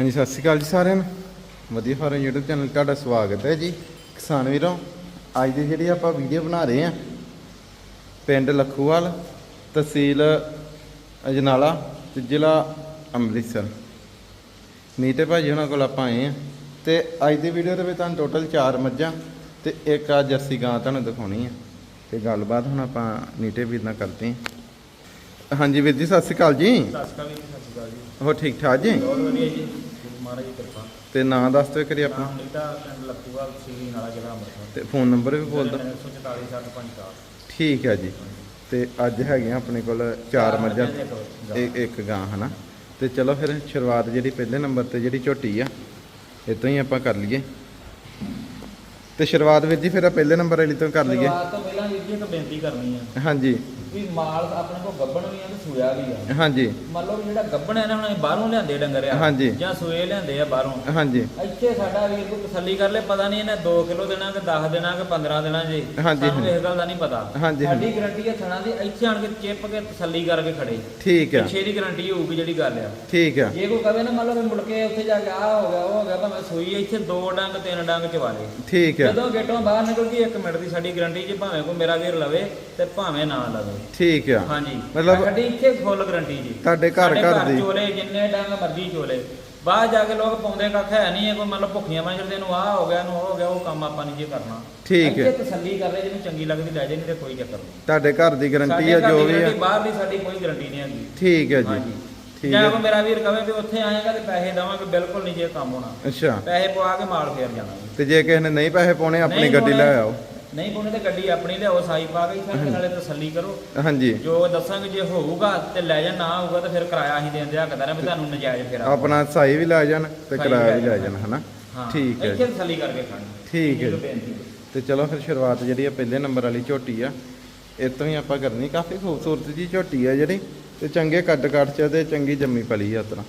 ਹਾਂਜੀ ਸਤਿ ਸ਼੍ਰੀ ਅਕਾਲ ਜੀ ਸਾਰਿਆਂ ਨੂੰ। ਵਧੀਆ ਫਾਰਮ YouTube ਚੈਨਲ ਤੁਹਾਡਾ ਸਵਾਗਤ ਹੈ ਜੀ। ਕਿਸਾਨ ਵੀਰੋ ਅੱਜ ਦੀ ਜਿਹੜੀ ਆਪਾਂ ਵੀਡੀਓ ਬਣਾ ਰਹੇ ਹਾਂ ਪਿੰਡ ਲੱਖੂਵਾਲ ਤਹਿਸੀਲ ਅਜਨਾਲਾ ਤੇ ਜ਼ਿਲ੍ਹਾ ਅੰਮ੍ਰਿਤਸਰ। ਨੀਤੇ ਭਾਜੀ ਉਹਨਾਂ ਕੋਲ ਆਪਾਂ ਆਏ ਆ ਤੇ ਅੱਜ ਦੀ ਵੀਡੀਓ ਦੇ ਵਿੱਚ ਤੁਹਾਨੂੰ ਟੋਟਲ 4 ਮੱਝਾਂ ਤੇ ਇੱਕ ਆ ਜਰਸੀ ਗਾਂ ਤੁਹਾਨੂੰ ਦਿਖਾਉਣੀ ਹੈ। ਤੇ ਗੱਲਬਾਤ ਹੁਣ ਆਪਾਂ ਨੀਟੇ ਵੀਰ ਨਾਲ ਕਰਦੇ ਹਾਂ। ਹਾਂਜੀ ਵੀਰ ਜੀ ਸਤਿ ਸ਼੍ਰੀ ਅਕਾਲ ਜੀ। ਸਤਿ ਸ਼੍ਰੀ ਅਕਾਲ ਜੀ ਸਤਿ ਸ਼੍ਰੀ ਅਕਾਲ ਜੀ। ਹੋ ਠੀਕ ਠਾਕ ਜੀ? ਬਹੁਤ ਵਧੀਆ ਜੀ। ਮਹਾਰਾਜ ਦੀ ਕਿਰਪਾ। ਤੇ ਨਾਂ ਦੱਸ ਦਿਓ ਕਰੀ ਆਪਣਾ। ਨਾਮ ਨੀਤਾ ਪਿੰਡ ਲੱਖੂਵਾਲ ਸੀਰੀ ਨਾਲਾ ਜ਼ਿਲ੍ਹਾ ਅੰਮ੍ਰਿਤਸਰ। ਤੇ ਫੋਨ ਨੰਬਰ ਵੀ ਬੋਲ ਦਿਓ 144 754 ਠੀਕ ਹੈ ਜੀ। ਤੇ ਅੱਜ ਹੈਗੇ ਆਪਣੇ ਕੋਲ ਚਾਰ ਮੱਝਾਂ। ਇੱਕ ਇੱਕ ਗਾਂ ਹਨਾ? ਤੇ ਚਲੋ ਫਿਰ ਸ਼ੁਰੂਆਤ ਜਿਹੜੀ ਪਹਿਲੇ ਨੰਬਰ ਤੇ ਜਿਹੜੀ ਝੋਟੀ ਆ ਇਤੋਂ ਹੀ ਆਪਾਂ ਕਰ ਲਈਏ। ਤੇ ਸ਼ੁਰੂਆਤ ਵੀਰ ਜੀ ਫਿਰ ਪਹਿਲੇ ਨੰਬਰ ਵਾਲੀ ਤੋਂ ਕਰ ਲਈਏ। ਸ਼ੁਰੂਆਤ ਤੋਂ ਪਹਿਲਾਂ ਵੀਰ ਜੀ ਇੱਕ ਬੇਨਤੀ ਕਰਨੀ ਆ। ਹਾਂਜੀ। ਵੀ ਮਾਲ ਆਪਣੇ ਕੋਲ ਗੱਬਣ ਵੀ ਆ ਤੇ ਸੂਇਆ ਵੀ ਆ। ਹਾਂਜੀ। ਮੰਨ ਲਓ ਵੀ ਜਿਹੜਾ ਗੱਬਣ ਹੈ ਨਾ ਹੁਣ ਇਹ ਬਾਹਰੋਂ ਲਿਆਂਦੇ ਡੰਗਰ ਆ। ਹਾਂਜੀ। ਜਾਂ ਸੂਏ ਲਿਆਂਦੇ ਆ ਬਾਹਰੋਂ। ਹਾਂਜੀ। ਇੱਥੇ ਸਾਡਾ ਵੀਰ ਕੋਈ ਤਸੱਲੀ ਕਰ ਲੈ ਪਤਾ ਨਹੀਂ ਇਹਨੇ 2 ਕਿਲੋ ਦੇਣਾ ਕਿ 10 ਦੇਣਾ ਕਿ 15 ਦੇਣਾ ਜੀ। ਹਾਂਜੀ, ਸਾਨੂੰ ਇਸ ਗੱਲ ਦਾ ਨਹੀਂ ਪਤਾ। ਹਾਂਜੀ। ਸਾਡੀ ਗਰੰਟੀ ਹੈ ਥਣਾ ਦੀ ਇੱਥੇ ਆਣ ਕੇ ਚਿੱਪ ਕੇ ਤਸੱਲੀ ਕਰਕੇ ਖੜੇ। ਠੀਕ ਆ। ਪਿੱਛੇ ਦੀ ਗਰੰਟੀ ਹੋਊਗੀ ਜਿਹੜੀ ਗੱਲ ਆ। ਠੀਕ ਆ। ਜੇ ਕੋਈ ਕਵੇ ਨਾ ਮੰਨ ਲਓ ਵੀ ਮੁੜ ਕੇ ਉੱਥੇ ਜਾ ਕੇ ਆ ਹੋ ਗਿਆ ਉਹ ਹੋ ਗਿਆ ਭਾਵੇਂ ਸੂਈ ਇੱਥੇ ਦੋ ਡੰਗ ਤਿੰਨ ਡੰਗ ਚਵਾ ਲੇ ਠੀਕ ਆ। ਜਦੋਂ ਗੇਟੋਂ ਬਾਹਰ ਨਿਕਲ ਗਈ 1 ਮਿੰਟ ਦੀ ਸਾਡੀ ਗਾਰੰਟੀ ਜੇ ਭਾਵੇਂ ਕੋਈ ਮੇਰਾ ਵੀਰ ਲਵੇ ਤੇ ਭਾਵੇਂ ਨਾ ਲਵੇ। ਠੀਕ ਆ। ਹਾਂਜੀ। ਮਤਲਬ- ਸਾਡੀ ਇੱਥੇ ਫੁੱਲ ਗਾਰੰਟੀ ਜੀ। ਤੁਹਾਡੇ ਘਰ ਸਾਡੇ ਘਰ ਦੀ। ਚੋਲੇ ਜਿੰਨੇ ਡੰਗ ਮਰਜ਼ੀ ਚੋਲੇ। ਬਾਹਰ ਜਾ ਕੇ ਲੋਕ ਪਾਉਂਦੇ ਕੱਖ ਹੈ ਨਹੀਂ ਹੈ ਕੋਈ ਮੰਨ ਲਓ ਭੁੱਖੀਆਂ ਮਾਂਜਦੇ ਨੂੰ ਆਹ ਹੋ ਗਿਆ ਨੂੰ ਉਹ ਹੋ ਗਿਆ ਉਹ ਕੰਮ ਆਪਾਂ ਨਹੀਂ ਜੇ ਕਰਨਾ। ਠੀਕ ਹੈ। ਇੱਥੇ ਤਸੱਲੀ ਕਰ ਲੈ ਜਿਹਨੂੰ ਚੰਗੀ ਲੱਗਦੀ ਲੈ ਜੇ ਨਹੀਂ ਤੇ ਕੋਈ ਚੱਕਰ ਨਹੀਂ। ਤੁਹਾਡੇ ਘਰ ਦੀ ਗਾਰੰਟੀ ਆ ਘਰ ਜੋ ਦੀ ਵੀ ਆ। guarantee, ਬਾਹਰ ਦੀ ਸਾਡੀ ਕੋਈ ਗਾਰੰਟੀ ਨਹੀਂ ਹੈਗੀ। ਠੀਕ ਹੈ ਜੀ। ਠੀਕ ਜਾਂ ਹੈ। ਕੋਈ ਮੇਰਾ ਵੀਰ ਕਵੇ ਵੀ ਉੱਥੇ ਆਏਗਾ ਤੇ ਪੈਸੇ ਦੇਵਾਂਗੇ ਬਿਲਕੁਲ ਨਹੀਂ ਜੇ ਕੰਮ ਹੋਣਾ। ਅੱਛਾ। ਪੈਸੇ ਪਵਾ ਕੇ ਮਾਲ ਫੇਰ ਜਾਣਾ। ਤੇ ਜੇ ਕਿਸੇ ਨੇ ਨਹੀਂ ਪੈਸੇ ਪਾਉਣੇ ਆਪਣੀ ਨਹੀਂ ਗੱਡੀ ਲੈ ਆਓ। ਨਹੀਂ ਪਾਉਣੇ ਤੇ ਗੱਡੀ ਆਪਣੀ ਲਿਆਓ ਸਾਈ ਪਾ ਕੇ ਇੱਥੇ ਨਾਲੇ ਤਸੱਲੀ ਕਰੋ। ਹਾਂਜੀ। ਜੋ ਦੱਸਾਂਗੇ ਜੇ ਹੋਊਗਾ ਤੇ ਲੈ ਜਾ ਨਾ ਹੋਊਗਾ ਤੇ ਫਿਰ ਕਿਰਾਇਆ ਅਸੀਂ ਦੇਣ ਦਿਆ ਕਦਾਂ ਵੀ ਤੁਹਾਨੂੰ ਨਜਾਇਜ਼ ਫੇਰਾ ਆਪਣਾ ਸਾਈ ਵੀ ਲੈ ਜਾਣ ਤੇ ਕਿਰਾਇਆ ਵੀ ਲੈ ਜਾਣ। ਹਨਾ? ਠੀਕ ਹੈ ਇੱਥੇ। ਤਸੱਲੀ ਕਰਕੇ ਖਾਣੀ। ਠੀਕ ਹੈ। ਤੇ ਚਲੋ ਫਿਰ ਸ਼ੁਰੂਆਤ ਜਿਹੜੀ ਆ ਪਹਿਲੇ ਨੰਬਰ ਵਾਲੀ ਝੋਟੀ ਆ। ਇਹ ਤੋਂ ਹੀ ਆਪਾਂ ਕਰਨੀ ਕਾਫੀ ਖੂਬਸੂਰਤ ਜੀ ਝੋਟੀ ਆ ਜਿਹੜੀ। ਤੇ ਚੰਗੇ ਕੱਦ ਕੱਟ ਚ ਤੇ ਚੰਗੀ ਜੰਮੀ ਪਲੀ ਆ ਉਤਰਾ।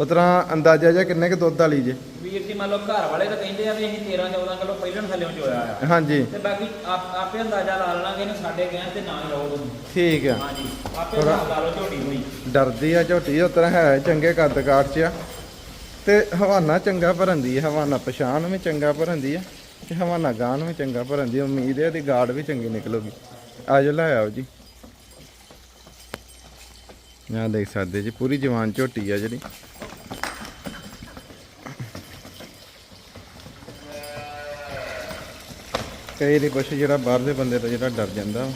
ਉਤਰਾ ਅੰਦਾਜ਼ਾ ਜਿਹਾ ਕਿੰਨੇ ਕ ਦੁੱਧ ਵਾਲੀ ਜੇ। ਵੀਰ ਜੀ ਮੰਨ ਲਓ ਘਰ ਵਾਲੇ ਤਾਂ ਕਹਿੰਦੇ ਆ ਵੀ ਅਸੀਂ 13 14 ਕਿਲੋ ਪਹਿਲਾਂ ਥੱਲੇ ਚੋਇਆ ਆ। ਹਾਂਜੀ। ਤੇ ਬਾਕੀ ਆਪ- ਆਪੇ ਅੰਦਾਜ਼ਾ ਲਾ ਲੈਣਾਗੇ ਇਹਨੂੰ ਸਾਡੇ ਕਹਿਣ ਤੇ ਨਾ ਹੀ ਲਾਓ ਤੁਸੀਂ। ਠੀਕ ਆ। ਹਾਂਜੀ। ਆਪੇ ਲਾ ਲਓ ਝੋਟੀ ਹੋਈ ਡਰਦੀ ਆ ਝੋਟੀ ਉਤਰਾ ਹੈ ਚੰਗੇ ਕੱਦ ਕਾਠ ਚ ਆ। ਤੇ ਹਵਾਨਾ ਚੰਗਾ ਭਰਨ ਦੀ ਆ ਹਵਾਨਾ ਪਛਾਣ ਵੀ ਚੰਗਾ ਭਰਨ ਦੀ ਆ ਤੇ ਹਵਾਨਾ ਗਾਨ ਵੀ ਚੰਗਾ ਭਰਨ ਦੀ ਆ। ਉਮੀਦ ਹੈ ਇਹਦੀ ਗਾੜ ਵੀ ਚੰਗੀ ਨਿਕਲੂਗੀ। ਆਜੋ ਲੈ ਆਓ ਜੀ। ਆਹ ਦੇਖ ਸਕਦੇ ਜੀ ਪੂਰੀ ਜਵਾਨ ਝੋਟੀ ਆ ਜਿਹੜੀ। ਕਈ ਦੇ ਕੁਛ ਜਿਹੜਾ ਬਾਹਰ ਦੇ ਬੰਦੇ ਤੋਂ ਜਿਹੜਾ ਡਰ ਜਾਂਦਾ।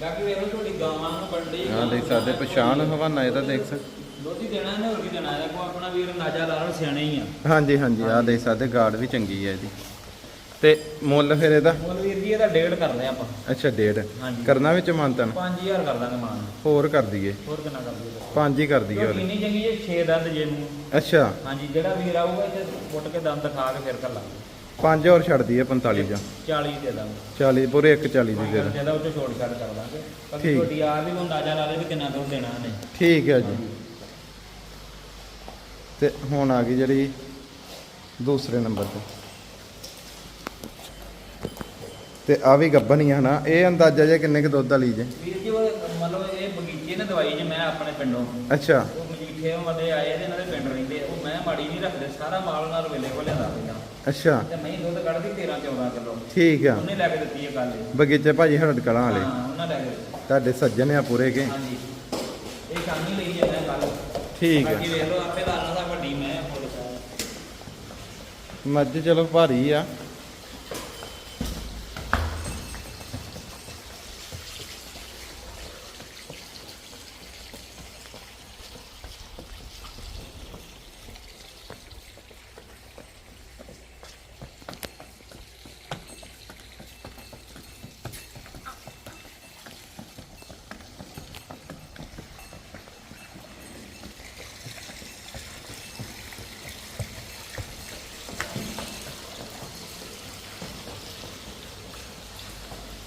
ਬਾਕੀ ਵੇਖ ਝੋਟੀ ਗਾਵਾਂ ਨੂੰ ਬੰਡੀ ਆਹ ਦੇਖ ਸਕਦੇ ਪਛਾਣ ਹਵਾਨਾ ਇਹਦਾ ਦੇਖ ਸਕਦੇ ਦੋਤੀ ਦੇਣਾ ਇਹਨੇ ਹੋਰ ਕੀ ਦੇਣਾ ਇਹਦਾ ਕੋ ਆਪਣਾ ਵੀਰ ਨਾਜਾ ਲਾ ਲਓ ਸਿਆਣੇ ਹੀ ਆ। ਹਾਂਜੀ ਹਾਂਜੀ ਆਹ ਦੇਖ ਸਕਦੇ ਗਾਰਡ ਵੀ ਚੰਗੀ ਹੈ ਇਹਦੀ। ਤੇ ਮੁੱਲ ਫਿਰ ਇਹਦਾ? ਮੁੱਲ ਵੀਰ ਜੀ ਇਹਦਾ ਡੇਢ ਕਰਦੇ ਆਪਾਂ। ਅੱਛਾ ਡੇਢ। ਹਾਂਜੀ। ਕਰਨਾ ਵਿੱਚ ਮੰਤਨ 5000 ਕਰ ਦਾਂਗੇ ਮਾਨ। ਹੋਰ ਕਰ ਦਈਏ। ਹੋਰ ਕਿੰਨਾ ਕਰ ਦਈਏ? ਪੰਜ ਹੀ ਕਰ ਦਈਏ ਹੋਰ। ਇੰਨੀ ਚੰਗੀ ਜੇ 6 ਦੰਦ ਜੇ ਨੂੰ ਅੱਛਾ। ਹਾਂਜੀ ਜਿਹੜਾ ਵੀਰ ਆਊਗਾ ਇੱਥੇ ਪੁੱਟ ਕੇ ਦੰਦ ਦਿਖਾ ਕੇ ਫਿਰ ਕਰ ਲਾਂਗੇ ਪੰਜ ਹੋਰ ਛੱਡ ਦਈਏ 45 ਜਾਂ। 40 ਦੇ ਦਾਂਗੇ। 40 ਪੂਰੇ 140 ਦੀ ਦੇ ਦਾਂ ਜਿਹਦਾ ਉੱਤੇ ਛੋਟ ਛੱਡ ਕਰ ਦਾਂਗੇ। ਬਾਕੀ ਠੀਕ। ਝੋਟੀ ਆ ਵੀ ਉਹ ਅੰਦਾਜ਼ਾ ਲਾ ਵੀ ਕਿੰਨਾ ਦੁੱਧ ਦੇਣਾ ਇਹਨੇ। ਠੀਕ ਹੈ ਜੀ। ਤੇ ਹੁਣ ਆ ਗਈ ਜਿਹੜੀ ਦੂਸਰੇ ਨੰਬਰ ਤੇ। ਤੇ ਆ ਵੀ ਗੱਬਨ ਹੀ ਆ ਨਾ ਇਹ ਅੰਦਾਜ਼ਾ ਜੇ ਕਿੰਨੇ ਕੁ ਦੁੱਧ ਵਾਲੀ ਜੇ ਵੀਰ ਜੀ ਉਹ ਮਤਲਬ ਇਹ ਬਗੀਚੇ ਨੇ ਦਵਾਈ ਜੇ ਮੈਂ ਆਪਣੇ ਪਿੰਡੋਂ। ਅੱਛਾ। ਉਹ ਮਜੀਠੇ ਵਾਲੇ ਆਏ ਇਹਦੇ ਨਾਲ ਪਿੰਡ ਰਹਿੰਦੇ ਉਹ ਮੈਂ ਮਾੜੀ ਨਹੀਂ ਰੱਖਦੇ ਸਾਰਾ ਮਾਲ ਨਾਲ ਵੇਲੇ ਕੋ ਲਿਆਦਾ ਪਹਿਲਾਂ ਅੱਛਾ। ਤੇ ਮੈਂ ਦੁੱਧ ਕੱਢਦੀ 13 14 ਕਿਲੋ। ਠੀਕ ਆ। ਉਹਨੇ ਲੈ ਕੇ ਦਿੱਤੀ ਇਹ ਗੱਲ ਇਹ। ਬਗੀਚੇ ਭਾਜੀ ਹਰੜ ਕਲਾਂ ਵਾਲੇ। ਹਾਂ ਉਹਨਾਂ ਲੈ ਕੇ ਦਿੱਤੀ। ਤੁਹਾਡੇ ਸੱਜਣ ਆ ਪੂਰੇ ਕੇ? ਹਾਂਜੀ। ਇਹ ਸ਼ਾਮੀ ਲਈ ਜੇ ਮੈਂ ਕੱਲ ਠੀਕ ਬਾਕੀ ਆ ਵੇਖ ਲਓ ਆਪੇ ਦਾਣਾ ਦਾ ਵੱਡੀ ਮੈਂ ਫੁੱਲ ਸਾਹਿਬ ਮੱਝ ਚਲੋ ਭਾਰੀ ਆ।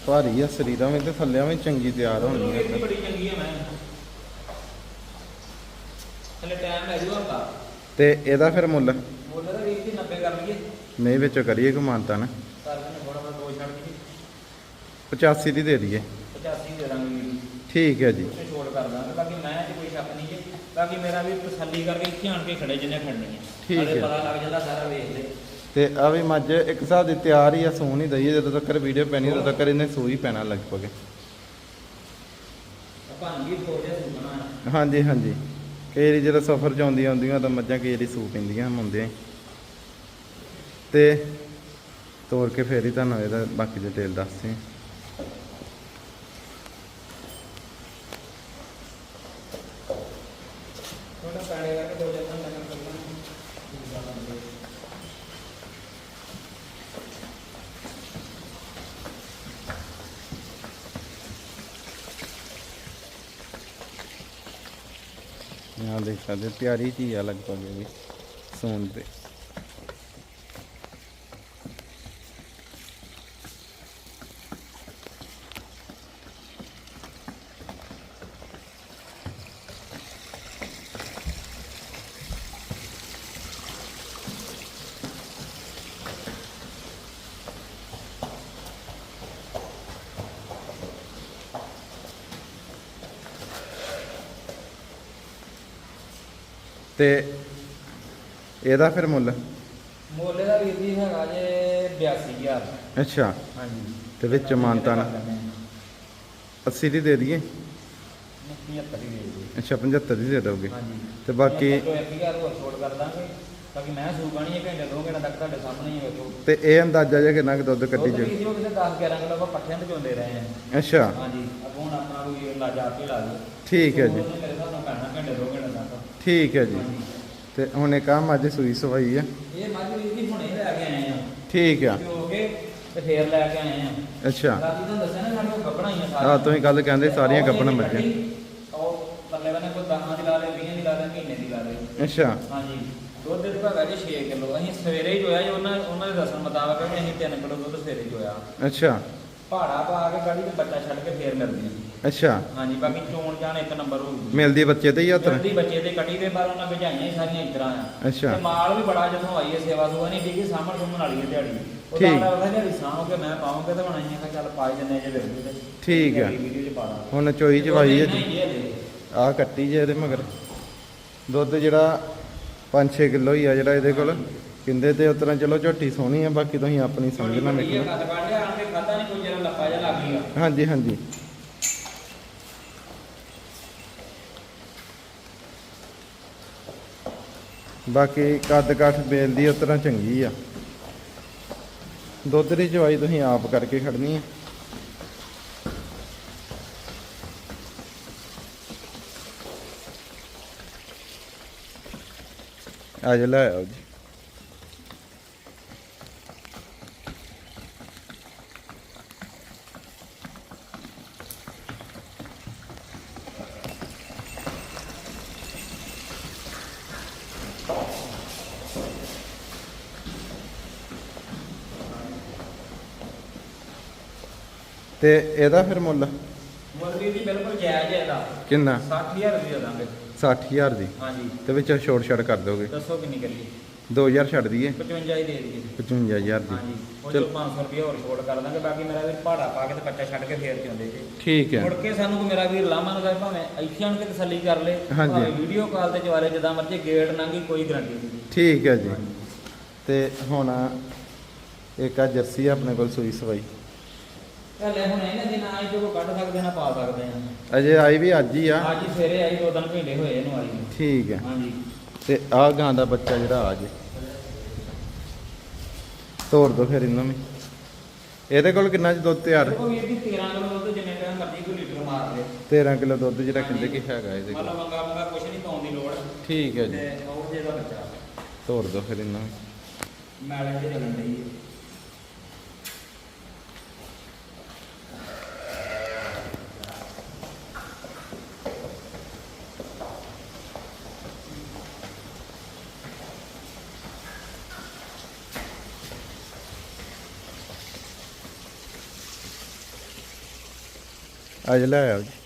ਭਾਰੀ ਆ ਸਰੀਰਾਂ ਵਿੱਚ ਤੇ ਥੱਲਿਆਂ ਵਿੱਚ ਚੰਗੀ ਤਿਆਰ ਹੋਣੀ ਆ। ਬੜੀ ਚੰਗੀ ਹੈ ਮੈਂ। ਹਲੇ ਟਾਈਮ ਹੈ ਜੂ ਆਪਾ। ਤੇ ਇਹਦਾ ਫਿਰ ਮੁੱਲ? ਬੋਲੇ ਤਾਂ ਵੀਰ ਜੀ 90 ਕਰ ਲਈਏ। ਨਹੀਂ ਵਿੱਚੋਂ ਕਰੀਏ ਕਮਾਨਤਾ ਨਾ। ਕਰ ਦਿੰਦੇ ਥੋੜਾ ਦੋ ਛੱਡ ਕੇ। 85 ਦੀ ਦੇ ਦਈਏ। 85 ਦੇ ਦਾਂਗੇ ਠੀਕ ਹੈ ਜੀ। ਛੋੜ ਕਰ ਦਾਂਗੇ ਬਾਕੀ ਮੈਂ ਤੇ ਕੋਈ ਸ਼ੱਕ ਨਹੀਂ ਜੀ। ਬਾਕੀ ਮੇਰਾ ਵੀ ਤਸੱਲੀ ਕਰਕੇ ਇੱਥੇ ਆਣ ਕੇ ਖੜੇ ਜਿੰਨੇ ਖੜਨੀ ਹੈ ਠੀਕ ਹੈ। ਪਤਾ ਲੱਗ ਜਾਂਦਾ ਸਾਰਾ ਵੇਖ ਲੈ ਤੇ ਆ ਵੀ ਮੱਝ ਇੱਕ ਹਿਸਾਬ ਦੀ ਤਿਆਰ ਹੀ ਆ ਸੂਣ ਹੀ ਦਈ ਹੈ, ਜਦੋਂ ਤੱਕ ਵੀਡੀਓ ਪੈਣੀ ਉਦੋਂ ਤੱਕ ਇਹਨੇ ਸੂਈ ਪੈਣਾ ਲਗਭਗ ਸੁਣਨਾ ਹੈ ਹਾਂਜੀ ਹਾਂਜੀ। ਕਈ ਵਾਰੀ ਜਦੋਂ ਸਫ਼ਰ 'ਚ ਆਉਂਦੀਆਂ ਆਉਂਦੀਆਂ ਤਾਂ ਮੱਝਾਂ ਕਈ ਵਾਰੀ ਸੂ ਪੈਂਦੀਆਂ ਹੁੰਦੀਆਂ। ਤੇ ਤੋੜ ਕੇ ਫੇਰ ਹੀ ਤੁਹਾਨੂੰ ਇਹਦਾ ਬਾਕੀ ਡਿਟੇਲ ਦੱਸਦੇ ਹਾਂ ਥੋੜਾ ਪੈਣੇ ਕਰਕੇ ਦੋ ਜਣ ਲੱਗਣ ਕਰਨਾ ਆ ਦੇਖ ਸਕਦੇ ਪਿਆਰੀ ਚੀਜ਼ ਆ ਲਗਭਗ ਇਹਦੀ ਸੌਣ ਤੇ। ਤੇ ਇਹਦਾ ਫਿਰ ਮੁੱਲ? ਮੋਲੇ ਦਾ ਵੀਰ ਜੀ ਹੈਗਾ ਜੇ 82000 ਅੱਛਾ। ਹਾਂਜੀ। ਤੇ ਵਿੱਚ ਮਾਨਤਾ ਨਾ 80 ਦੀ ਦੇ ਦਈਏ? 75 ਹੀ ਦੇ ਦਿਓ ਅੱਛਾ 75 ਦੀ ਦੇ ਦੋਗੇ। ਹਾਂਜੀ। ਤੇ ਬਾਕੀ 1000 ਹੋਰ ਛੋੜ ਕਰ ਦਾਂਗੇ। ਬਾਕੀ ਮੈਂ ਸੂਗਾਣੀ ਹੈ ਘੰਟੇ ਦੋ ਘੰਟੇ ਤੱਕ ਤੁਹਾਡੇ ਸਾਹਮਣੇ ਹੀ ਵੇਖੋ ਤੇ ਇਹ ਅੰਦਾਜ਼ਾ ਜਿਹਾ ਕਿੰਨਾ ਕੁ ਦੁੱਧ ਕੱਢੀ ਜੇ ਵੀ ਜੀ ਉਹ ਕਿਸੇ 10 11 ਕਿਲੋ ਆਪਾਂ ਪੱਠਿਆਂ ਤੇ ਚੋਂਦੇ ਰਹੇ ਹਾਂ। ਅੱਛਾ। ਹਾਂਜੀ। ਅੱਗੋਂ ਹੁਣ ਆਪਣਾ ਕੋਈ ਅੰਦਾਜ਼ਾ ਆਪੇ ਲਾ ਦਿਓ। ਠੀਕ ਹੈ ਜੀ। ਉਹਨੇ ਮੇਰੇ ਹਿਸਾਬ ਨਾਲ ਪੈਣਾ ਘੰਟੇ ਦੋ ਘੰਟੇ ਤੱਕ। ਠੀਕ ਹੈ ਜੀ। ਤੇ ਹੁਣ ਇੱਕ ਆ ਮੱਝ ਸੂਈ ਸਵਾਈ ਆ। ਇਹ ਮੱਝ ਵੀਰ ਜੀ ਹੁਣੇ ਲੈ ਕੇ ਆਏ ਆ। ਠੀਕ ਆ। ਤੇ ਫੇਰ ਲੈ ਕੇ ਆਏ ਆ। ਅੱਛਾ। ਰਾਤੀ ਤੁਹਾਨੂੰ ਦੱਸਿਆ ਨਾ ਸਾਡੇ ਕੋਲ ਗੱਬਣਾ ਹੀ ਆ ਆ ਤੁਸੀਂ ਗੱਲ ਕਹਿੰਦੇ ਸਾਰੀਆਂ ਇਹਦੀ ਮੱਝਾਂ। ਉਹ ਬੱਲੇ ਬੰਨੇ ਕੋਈ 10 ਦੀ ਲਾ ਲੇ 20 ਦੀ ਲਾ ਲੇ ਮਹੀਨੇ ਦੀ ਲਾ ਲੇ ਅੱਛਾ। ਹਾਂਜੀ। ਦੁੱਧ ਦੇ ਭਾਗਾ ਜੀ 6 ਕਿਲੋ। ਅਸੀਂ ਸਵੇਰੇ ਹੀ ਚੋਇਆ ਜੀ ਉਹਨਾਂ ਉਹਨਾਂ ਦੇ ਦੱਸਣ ਮੁਤਾਬਕ ਵੀ ਅਸੀਂ 3 ਕਿਲੋ ਦੁੱਧ ਸਵੇਰੇ ਚੋਇਆ ਅੱਛਾ। ਪਹਾੜਾ ਪਾ ਕੇ ਗਾੜੀ ਤੇ ਬੱਚਾ ਛੱਡ ਕੇ ਫੇਰ ਮਿਲਦੀ ਆ। ਅੱਛਾ। ਹਾਂਜੀ ਬਾਕੀ ਚੋਣ ਜਾਣ ਇੱਕ ਨੰਬਰ ਹੋਊਗੀ। ਮਿਲਦੀ ਬੱਚੇ ਤੇ ਹੀ ਹੱਥ ਜਲਦੀ ਬੱਚੇ ਦੇ ਕੱਟੀ ਦੇ ਬਾਰ ਉਹਨਾਂ ਭਜਾਈਆਂ ਹੀ ਸਾਰੀਆਂ ਇਤਰਾਂ ਆ। ਅੱਛਾ। ਤੇ ਮਾਲ ਵੀ ਬੜਾ ਜਦੋਂ ਆਈ ਹੈ ਸੇਵਾ ਸੁਆ ਨਹੀਂ ਠੀਕ ਸਾਹਮਣ ਸੁਮਣ ਵਾਲੀ ਹੈ ਦਿਹਾੜੀ। ਉਹ ਠੀਕ। ਤਾਂ ਉਹਦਾ ਦਿਹਾੜੀ ਸਾਂਭ ਕੇ ਮੈਂ ਪਾਉਂਗਾ ਤੇ ਬਣਾਈਆਂ ਕਿ ਚੱਲ ਪਾਈ ਜੰਨੇ ਜੇ ਵੀਡੀਓ ਤੇ। ਠੀਕ ਆ। ਵੀਡੀਓ ਚ ਪਾ ਦਾਂ ਹੁਣ ਚੋਈ ਚਵਾਈ ਹੈ ਆ ਕੱਟੀ ਜੇ ਇਹਦੇ ਮਗਰ। ਦੁੱਧ ਜਿਹੜਾ 5-6 ਕਿਲੋ ਹੀ ਆ ਜਿਹੜਾ ਇਹਦੇ ਕੋਲ। ਕਿੰਦੇ ਤੇ ਉਤਰਾ ਚਲੋ ਝੋਟੀ ਸੋਹਣੀ ਆ ਬਾਕੀ ਤੁਸੀਂ ਆਪਣੀ ਸਮਝ ਨਾਲ ਇਹ ਨਿਕਲੋ। ਕੱਟ ਕੱਢ ਲਿਆ ਆਣ ਕੇ ਖਾਦਾ ਨਹੀਂ ਜਿਹਾ ਲੱਗ ਗਿਆ ਹਾਂਜੀ ਹਾਂਜੀ। ਬਾਕੀ ਕੱਦ ਕਾਠ ਬੇਲ ਦੀ ਉਤਰਾ ਚੰਗੀ ਆ। ਦੁੱਧ ਦੀ ਚਵਾਈ ਤੁਸੀਂ ਆਪ ਕਰਕੇ ਖੜਨੀ ਆ। ਅੱਜ ਲੈ ਆਓ ਜੀ। ਤੇ ਇਹਦਾ ਫਿਰ ਮੁੱਲ? ਮੁਰਗੀ ਦੀ ਬਿਲਕੁਲ ਜਾਇਜ਼ ਹੈ ਇਹਦਾ। ਕਿੰਨਾ? 60000 ਦੀ ਦੇ ਦਾਂਗੇ 60000 ਦੀ? ਹਾਂਜੀ। ਤੇ ਵਿੱਚ ਛੋੜ ਛੜ ਕਰ ਦੋਗੇ? ਦੱਸੋ ਕਿੰਨੀ ਕਰੀਏ? 2000 ਛੱਡ ਦਈਏ? 55 ਹੀ ਦੇ ਦਈਏ। 55000 ਦੀ। ਹਾਂਜੀ। ਉਹ ਚਲ। ਚੋਂ 500 ਰੁਪਏ ਹੋਰ ਛੋੜ ਕਰ ਦਾਂਗੇ। ਬਾਕੀ ਮੇਰਾ ਵੀਰ ਪਹਾੜਾ ਪਾ ਕੇ ਤੇ ਬੱਚਾ ਛੱਡ ਕੇ ਫੇਰ ਚੋਂਦੇ ਜੀ। ਠੀਕ ਹੈ। ਮੁੜ ਕੇ ਸਾਨੂੰ ਕੋਈ ਮੇਰਾ ਵੀਰ ਲਾਮਾ ਨੂੰ ਕਹੇ ਭਾਵੇਂ ਇੱਥੇ ਆਣ ਕੇ ਤਸੱਲੀ ਕਰ ਲੇ। ਹਾਂਜੀ। ਭਾਵੇਂ ਵੀਡੀਓ ਕਾਲ ਤੇ ਚਵਾਲੇ ਜਿੱਦਾਂ ਮਰਜ਼ੀ ਗੇਟ ਲੰਘੀ ਕੋਈ ਗਰੰਟੀ ਨਹੀਂ। ਠੀਕ ਹੈ ਜੀ। ਤੇ ਹੁਣ ਇੱਕ ਆ ਜਰਸੀ ਆਪਣੇ ਕੋਲ ਸੂਈ ਸਵਾਈ। ਹਲੇ ਹੁਣ ਇਹਨਾਂ ਦੇ ਨਾਲ ਜੋ ਕੱਢ ਸਕਦੇ ਨਾ ਪਾ ਸਕਦੇ ਆ। ਅਜੇ ਆਈ ਵੀ ਅੱਜ ਹੀ ਆ। ਅੱਜ ਹੀ ਸਵੇਰੇ ਆਈ ਦੋ ਦਿਨ ਮਹੀਨੇ ਹੋਏ ਇਹਨੂੰ ਆਈ ਨੂੰ। ਠੀਕ ਹੈ। ਹਾਂਜੀ। ਤੇ ਆਹ ਗਾਂ ਦਾ ਬੱਚਾ ਜਿਹੜਾ ਆ ਜੇ। ਤੋੜ ਦੋ ਫਿਰ ਇਹਨੂੰ ਵੀ। ਇਹਦੇ ਕੋਲ ਕਿੰਨਾ ਚ ਦੁੱਧ ਤਿਆਰ? ਦੇਖੋ ਵੀਰ ਜੀ 13 ਕਿਲੋ ਦੁੱਧ ਜਿੰਨੇ ਟਾਈਮ ਮਰਜ਼ੀ ਕੋਈ ਲੀਟਰ ਮਾਰ ਲੇ 13 ਕਿਲੋ ਦੁੱਧ ਜਿਹੜਾ ਕਹਿੰਦੇ ਕਿ ਹੈਗਾ ਇਹਦੇ ਕੋਲ। ਮਤਲਬ ਮੰਗਾ ਮੰਗਾ ਕੁਛ ਨਹੀਂ ਪਾਉਣ ਦੀ ਲੋੜ। ਠੀਕ ਹੈ ਜੀ। ਤੇ ਉਹ ਜੇ ਦਾ ਬੱਚਾ। ਤੋੜ ਦੋ ਫਿਰ ਇਹਨੂੰ ਮੈਲੇ ਤੇ ਚੱਲਣ ਡਈ ਹੈ। ਅੱਜ ਲੈ ਆਓ ਜੀ।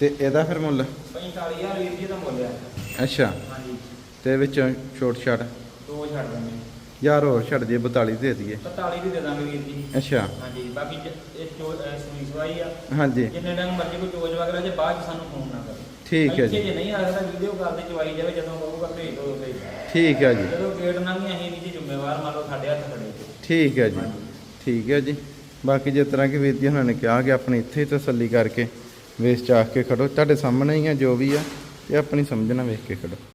ਤੇ ਇਹਦਾ ਫਿਰ ਮੁੱਲ? 45000 ਵੀਰ ਜੀ ਦਾ ਮੁੱਲ ਆ। ਅੱਛਾ। ਹਾਂਜੀ। ਤੇ ਵਿੱਚੋਂ ਛੋਟ ਛਾਟ? ਦੋ ਛੱਡ ਦਿੰਦੇ। ਯਾਰ ਹੋਰ ਛੱਡ ਦਈਏ 42 ਦੇ ਦਈਏ। 47 ਦੀ ਦੇ ਦਾਂਗੇ ਵੀਰ ਜੀ। ਅੱਛਾ। ਹਾਂਜੀ ਬਾਕੀ ਜ- ਇਹ ਸੂਈ ਸਵਾਈ ਆ। ਹਾਂਜੀ। ਜਿੰਨੇ ਡੰਗ ਮਰਜ਼ੀ ਕੋਈ ਚੋਜ ਵਗੈਰਾ ਜੇ ਬਾਅਦ ਚ ਸਾਨੂੰ ਫੋਨ ਨਾ ਕਰੇ ਠੀਕ ਹੈ ਇੱਥੇ ਜੀ। ਜੇ ਨਹੀਂ ਆ ਸਕਦਾ ਵੀਡੀਓ ਕਾਲ ਤੇ ਚਵਾਈ ਜਾਵੇ ਜਦੋਂ ਕਹੂਗਾ ਭੇਜ ਦੋ ਭੇਜ ਦਿਓ। ਠੀਕ ਹੈ ਜੀ। ਜਦੋਂ ਗੇਟ ਨਾਲ ਵੀ ਅਸੀਂ ਜੀ ਜ਼ਿੰਮੇਵਾਰ ਮੰਨ ਲਓ ਸਾਡੇ ਹੱਥ ਖੜੇ ਜੀ। ਠੀਕ ਹੈ ਜੀ। ਠੀਕ ਹੈ ਜੀ। ਬਾਕੀ ਜਿਸ ਤਰ੍ਹਾਂ ਕਿ ਵੀਰ ਜੀ ਉਹਨਾਂ ਨੇ ਕਿਹਾ ਕਿ ਆਪਣੀ ਇੱਥੇ ਹੀ ਤਸੱਲੀ ਕਰਕੇ ਵੇਸ 'ਚ ਚਾਖ ਕੇ ਖੜੋ। ਤੁਹਾਡੇ ਸਾਹਮਣੇ ਹੀ ਆ ਜੋ ਵੀ ਆ, ਇਹ ਆਪਣੀ ਸਮਝਣਾ ਵੇਖ ਕੇ ਖੜੋ।